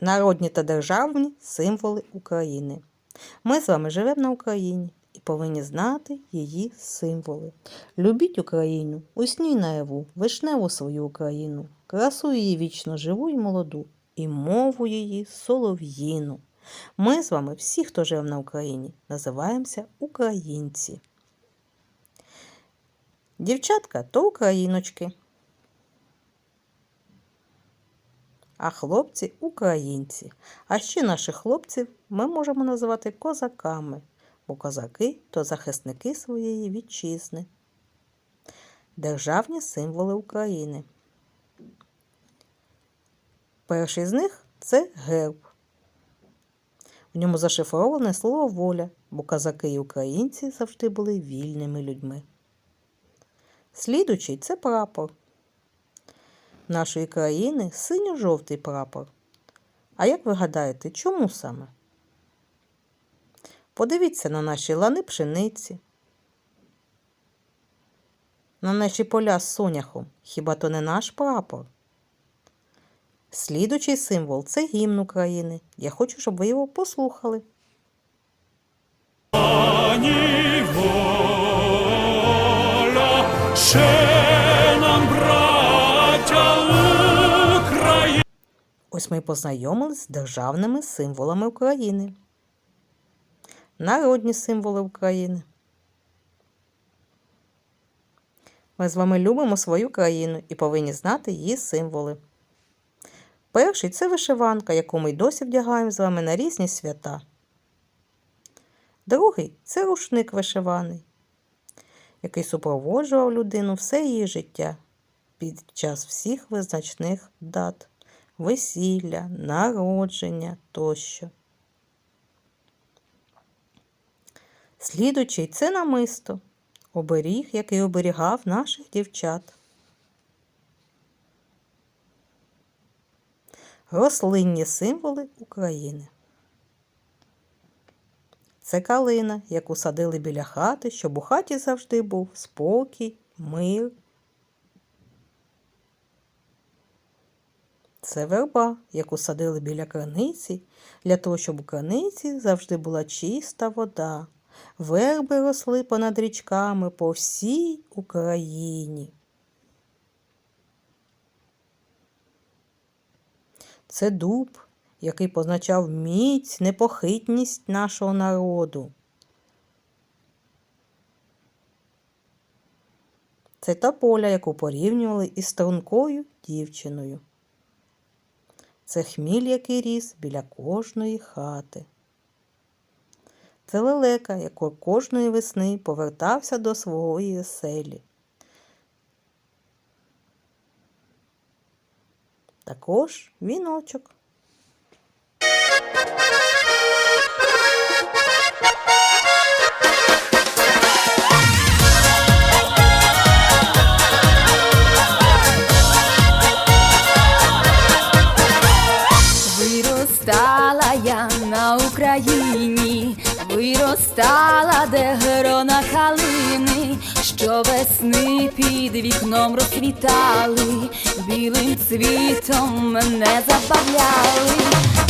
народні та державні символи України. Ми з вами живемо на Україні і повинні знати її символи. Любіть Україну, усній наяву, вишневу свою Україну, красу її вічно живу і молоду, і мову її солов'їну. Ми з вами, всі, хто живе на Україні, називаємося українці. Дівчатка то україночки, а хлопці українці. А ще наших хлопців ми можемо називати козаками, бо козаки то захисники своєї вітчизни. Державні символи України. Перший з них це герб. В ньому зашифроване слово воля, бо козаки і українці завжди були вільними людьми. Слідучий це прапор. Нашої країни синьо-жовтий прапор. А як ви гадаєте, чому саме? Подивіться на наші лани пшениці, на наші поля з соняхом. Хіба то не наш прапор? Слідучий символ це гімн України. Я хочу, щоб ви його послухали. Ось ми познайомились з державними символами України. Народні символи України. Ми з вами любимо свою країну і повинні знати її символи. Перший це вишиванка, яку ми й досі вдягаємо з вами на різні свята. Другий це рушник вишиваний, який супроводжував людину все її життя під час всіх визначних дат весілля, народження тощо. Слідучий це намисто, оберіг, який оберігав наших дівчат. Рослинні символи України. Це калина, яку садили біля хати, щоб у хаті завжди був спокій, мир. Це верба, яку садили біля краниці, для того, щоб у краниці завжди була чиста вода. Верби росли понад річками по всій Україні. Це дуб, який позначав міць, непохитність нашого народу. Це тополя, яку порівнювали із стрункою дівчиною. Це хміль, який ріс біля кожної хати. Це лелека, яка кожної весни повертався до своєї оселі. Також віночок. Україні, виростала, де грона калини, що весни під вікном розквітали, білим цвітом мене забавляли.